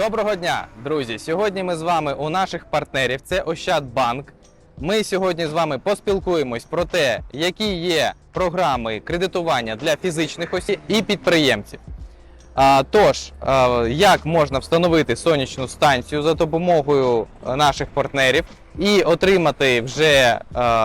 Доброго дня, друзі! Сьогодні ми з вами у наших партнерів. Це Ощадбанк. Ми сьогодні з вами поспілкуємось про те, які є програми кредитування для фізичних осіб і підприємців. А, тож, як можна встановити сонячну станцію за допомогою е, наших партнерів і отримати вже е,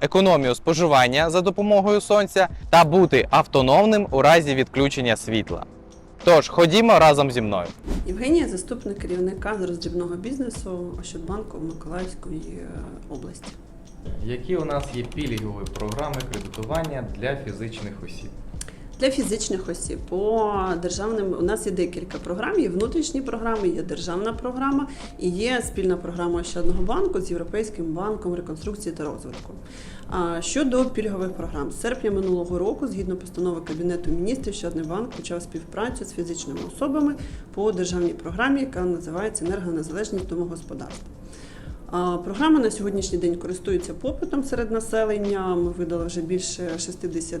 економію споживання за допомогою сонця та бути автономним у разі відключення світла. Тож, ходімо разом зі мною. Євгенія, заступник керівника з роздрібного бізнесу Ощадбанку в Миколаївської е, області. Які у нас є пільгові програми кредитування для фізичних осіб? Для фізичних осіб по державним у нас є декілька програм. Є внутрішні програми, є державна програма і є спільна програма Ощадного банку з Європейським банком реконструкції та розвитку. А щодо пільгових програм, з серпня минулого року, згідно постанови Кабінету міністрів, Щадний банк почав співпрацю з фізичними особами по державній програмі, яка називається енергонезалежність домогосподарства. Програма на сьогоднішній день користується попитом серед населення. Ми видали вже більше 60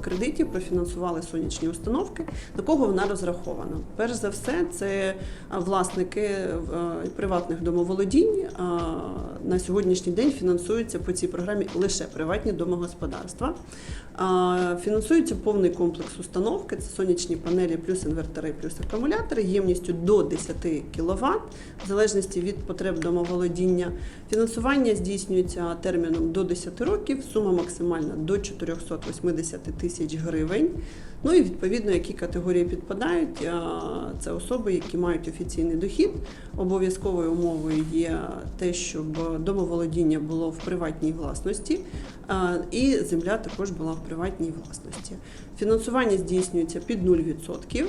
кредитів, профінансували сонячні установки. До кого вона розрахована? Перш за все, це власники е, приватних домоволодінь. На сьогоднішній день фінансуються по цій програмі лише приватні домогосподарства. Фінансується повний комплекс установки: це сонячні панелі, плюс інвертори, плюс акумулятори ємністю до 10 кВт, в залежності від потреб домоволодіння. Фінансування здійснюється терміном до 10 років, сума максимальна до 480 тисяч гривень. Ну і відповідно, які категорії підпадають, це особи, які мають офіційний дохід. Обов'язковою умовою є те, щоб домоволодіння було в приватній власності, і земля також була в приватній власності. Фінансування здійснюється під 0%.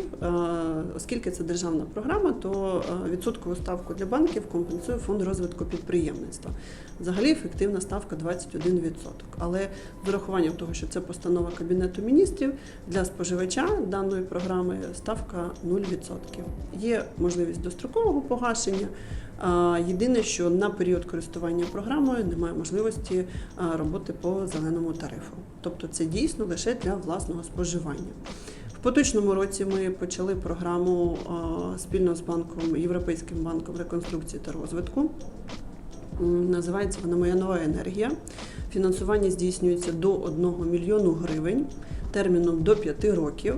Оскільки це державна програма, то відсоткову ставку для банків компенсує фонд розвитку підприємництва. Взагалі ефективна ставка 21%. Але з урахуванням того, що це постанова Кабінету міністрів для споживача даної програми ставка 0%. Є можливість дострокового погашення. Єдине, що на період користування програмою немає можливості роботи по зеленому тарифу. Тобто це дійсно лише для власного споживання. В поточному році ми почали програму спільно з банком Європейським банком реконструкції та розвитку. Називається вона Моя нова енергія. Фінансування здійснюється до 1 мільйону гривень терміном до 5 років.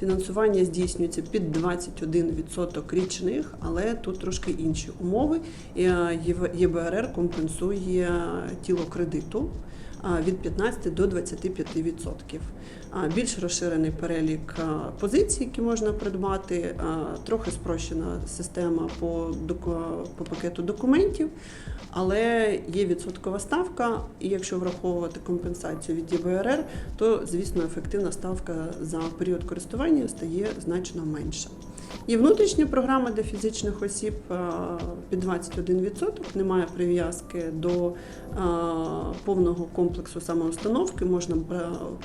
Фінансування здійснюється під 21% річних, але тут трошки інші умови. Е, ЄБРР компенсує тіло кредиту від 15 до 25%. Більш розширений перелік позицій, які можна придбати, трохи спрощена система по, по пакету документів, але є відсоткова ставка, і якщо враховувати компенсацію від ЄБРР, то звісно ефективна ставка за період користування стає значно менша. Є внутрішня програма для фізичних осіб під 21%, немає прив'язки до повного комплексу самоустановки. Можна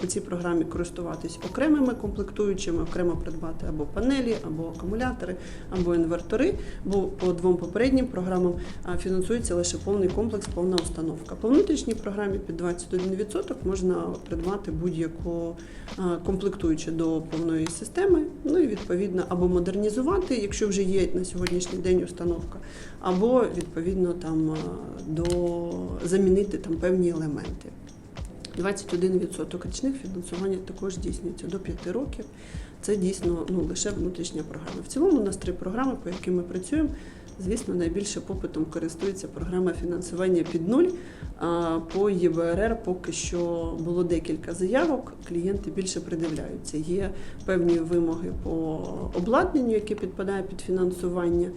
по цій програмі користуватись окремими комплектуючими, окремо придбати або панелі, або акумулятори, або інвертори. Бо по двом попереднім програмам фінансується лише повний комплекс, повна установка. По внутрішній програмі під 21% можна придбати будь-яку комплектуючу до повної системи. Ну і відповідно або модернізувати, якщо вже є на сьогоднішній день установка, або відповідно там до замінити там певні елементи. 21% річних фінансування також здійснюється до 5 років. Це дійсно ну, лише внутрішня програма. В цілому у нас три програми, по яким ми працюємо. Звісно, найбільше попитом користується програма фінансування під нуль. По ЄБРР поки що було декілька заявок. Клієнти більше придивляються. Є певні вимоги по обладнанню, яке підпадає під фінансування.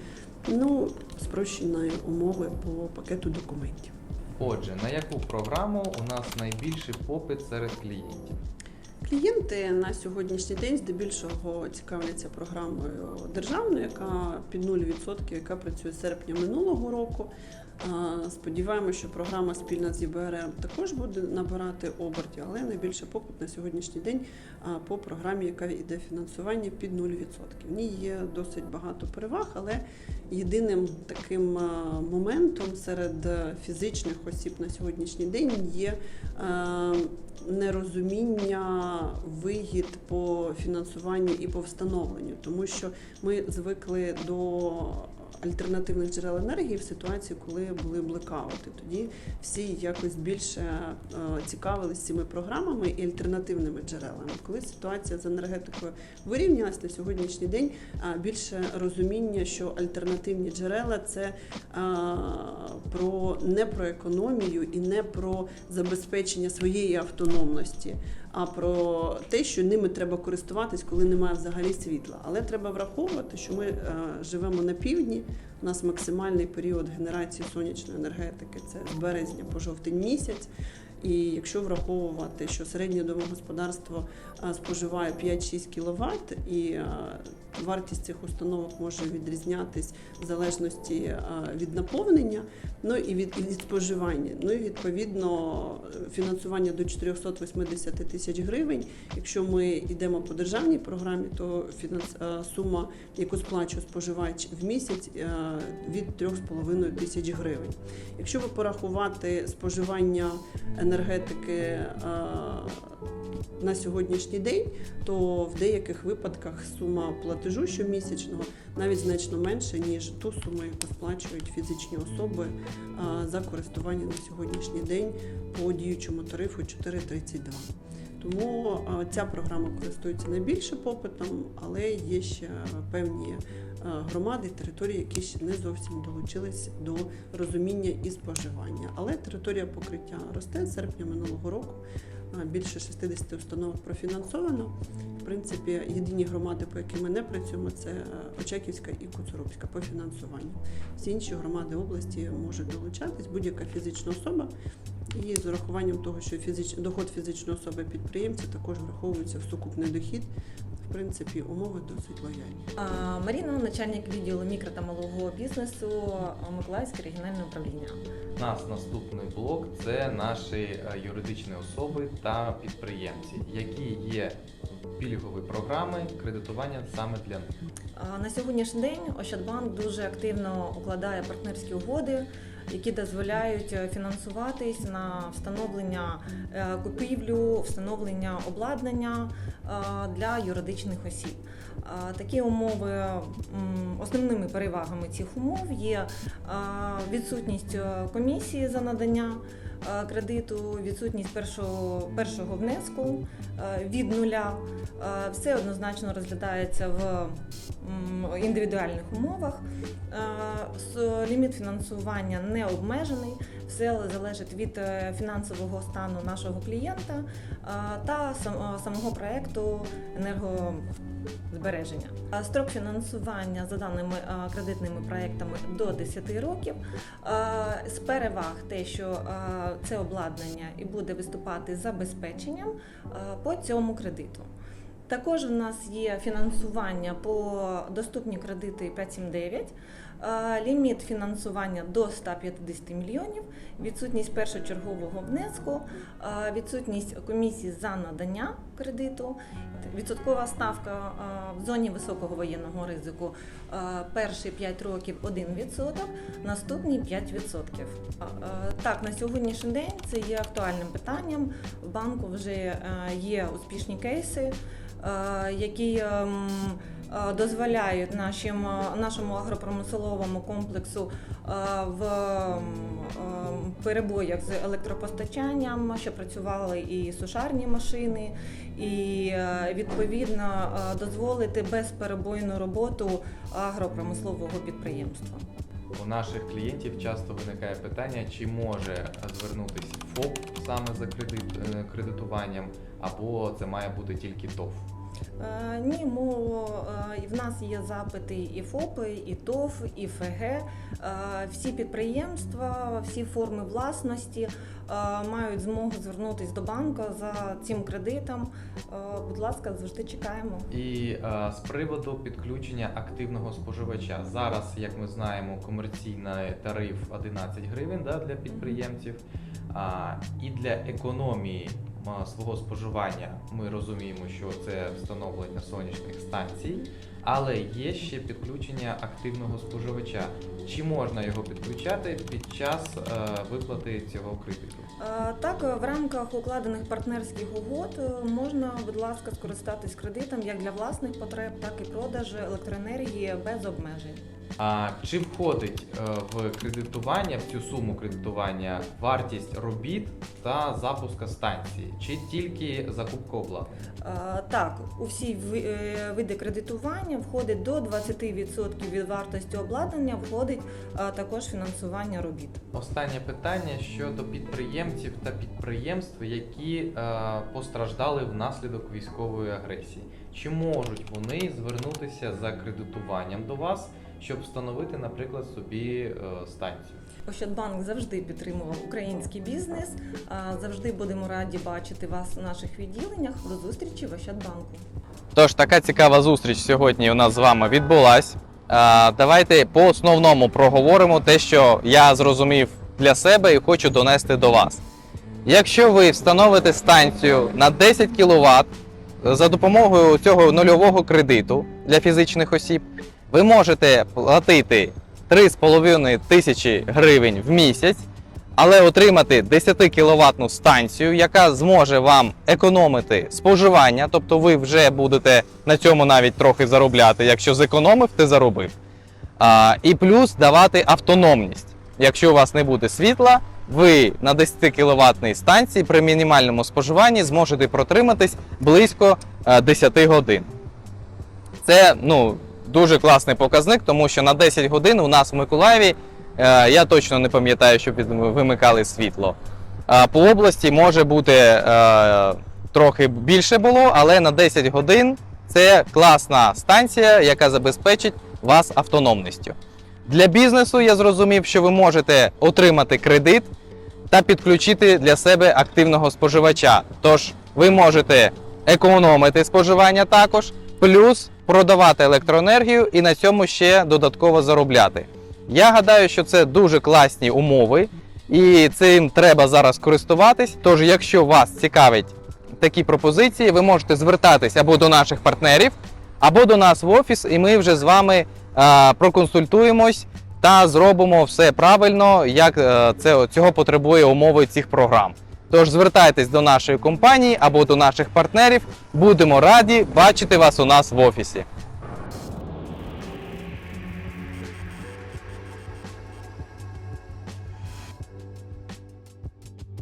Ну, спрощені умови по пакету документів. Отже, на яку програму у нас найбільший попит серед клієнтів? Клієнти на сьогоднішній день здебільшого цікавляться програмою державною, яка під 0%, яка працює з серпня минулого року. Сподіваємося, що програма спільна з ЄБРМ також буде набирати оберті, але найбільше попит на сьогоднішній день по програмі, яка йде фінансування під 0%. В ній є досить багато переваг, але єдиним таким моментом серед фізичних осіб на сьогоднішній день є нерозуміння вигід по фінансуванню і по встановленню, тому що ми звикли до альтернативних джерел енергії в ситуації, коли були блекаути. Тоді всі якось більше е, цікавились цими програмами і альтернативними джерелами. Коли ситуація з енергетикою вирівнялась на сьогоднішній день, а, більше розуміння, що альтернативні джерела це про не про економію і не про забезпечення своєї автономності, а про те, що ними треба користуватись, коли немає взагалі світла. Але треба враховувати, що ми е, живемо на півдні. У нас максимальний період генерації сонячної енергетики це з березня по жовтень місяць. І якщо враховувати, що середнє домогосподарство споживає 5-6 кВт, і вартість цих установок може відрізнятись в залежності від наповнення, ну і від, і від споживання. Ну і відповідно фінансування до 480 тисяч гривень. Якщо ми йдемо по державній програмі, то фінанс, сума, яку сплачує споживач в місяць, від 3,5 тисяч гривень. Якщо ви порахувати споживання енергетики на сьогоднішній день, то в деяких випадках сума платежу щомісячного навіть значно менше, ніж ту суму, яку сплачують фізичні особи за користування на сьогоднішній день по діючому тарифу 4,32. Тому ця програма користується найбільше попитом, але є ще певні громади, території, які ще не зовсім долучились до розуміння і споживання. Але територія покриття росте з серпня минулого року. Більше 60 установок профінансовано. В принципі, єдині громади, по яким ми не працюємо, це Очаківська і Коцурубська по фінансуванню. Всі інші громади області можуть долучатись, будь-яка фізична особа. І з урахуванням того, що фізич... доход фізичної особи підприємця також враховується в сукупний дохід. В принципі, умови досить лояльні. А, Маріна, начальник відділу мікро та малого бізнесу Миколаївське регіональне управління. У нас наступний блок це наші е, юридичні особи та підприємці, які є пільгові програми кредитування саме для них. А, На сьогоднішній день Ощадбанк дуже активно укладає партнерські угоди, які дозволяють е, фінансуватись на встановлення е, купівлю, встановлення обладнання е, для юридичних осіб. Такі умови основними перевагами цих умов є відсутність комісії за надання кредиту, відсутність першого, першого внеску е, від нуля. Е, Все однозначно розглядається в індивідуальних умовах. Е, Ліміт фінансування не обмежений, все залежить від е, фінансового стану нашого клієнта е, та е, самого проекту енергозбереження. Строк фінансування за даними кредитними проектами до 10 років. З переваг те, що це обладнання і буде виступати забезпеченням по цьому кредиту. Також в нас є фінансування по доступні кредити 579, е, ліміт фінансування до 150 мільйонів, відсутність першочергового внеску, е, відсутність комісії за надання кредиту, відсоткова ставка е, в зоні високого воєнного ризику е, перші 5 років 1%, наступні 5%. Е, Так, на сьогоднішній день це є актуальним питанням. В банку вже є успішні кейси які ем, дозволяють нашим, е, нашому агропромисловому комплексу е, в перебоях з електропостачанням, що працювали і сушарні машини, і е, відповідно е, дозволити безперебойну роботу агропромислового підприємства. У наших клієнтів часто виникає питання, чи може звернутися ФОП саме за кредит, е, кредитуванням, або це має бути тільки ТОВ. Е, Ні, мов, е, в нас є запити і ФОПи, і ТОВ, і ФГ. Е, Всі підприємства, всі форми власності мають змогу звернутися до банку за цим кредитом. Будь ласка, завжди чекаємо. І з приводу підключення активного споживача. Зараз, як ми знаємо, комерційний тариф 11 гривень да, для підприємців. А, і для економії свого споживання ми розуміємо, що це встановлення сонячних станцій, але є ще підключення активного споживача. Чи можна його підключати під час е, виплати цього кредиту? Е, Так, в рамках укладених партнерських угод е, можна, будь ласка, скористатись кредитом як для власних потреб, так і продажу електроенергії без обмежень. А чи входить в кредитування в цю суму кредитування вартість робіт та запуска станції, чи тільки закупка обладнання? Так, у всі види кредитування входить до 20% від вартості обладнання, входить е, також фінансування робіт. Останнє питання щодо підприємців та підприємств, які е, постраждали внаслідок військової агресії. Чи можуть вони звернутися за кредитуванням до вас, щоб встановити, наприклад, собі е, станцію? Ощадбанк завжди підтримував український бізнес. Завжди будемо раді бачити вас у наших відділеннях. До зустрічі в Ощадбанку. Тож така цікава зустріч сьогодні у нас з вами відбулась. Давайте по основному проговоримо те, що я зрозумів для себе і хочу донести до вас. Якщо ви встановите станцію на 10 кВт за допомогою цього нульового кредиту для фізичних осіб, ви можете платити 3,5 тисячі гривень в місяць, але отримати 10 кВт станцію, яка зможе вам економити споживання, тобто ви вже будете на цьому навіть трохи заробляти. Якщо зекономив, ти заробив. А, і плюс давати автономність. Якщо у вас не буде світла, ви на 10 кВт станції при мінімальному споживанні зможете протриматись близько е, 10 годин. Це ну, дуже класний показник, тому що на 10 годин у нас в Миколаєві е, я точно не пам'ятаю, щоб вимикали світло. Е, По області може бути е, трохи більше було, але на 10 годин це класна станція, яка забезпечить вас автономністю. Для бізнесу я зрозумів, що ви можете отримати кредит та підключити для себе активного споживача. Тож ви можете економити споживання також, плюс продавати електроенергію і на цьому ще додатково заробляти. Я гадаю, що це дуже класні умови, і цим треба зараз користуватись. Тож, якщо вас цікавить такі пропозиції, ви можете звертатись або до наших партнерів, або до нас в офіс, і ми вже з вами е, проконсультуємось та зробимо все правильно, як е, це цього потребує умови цих програм. Тож звертайтесь до нашої компанії або до наших партнерів. Будемо раді бачити вас у нас в офісі.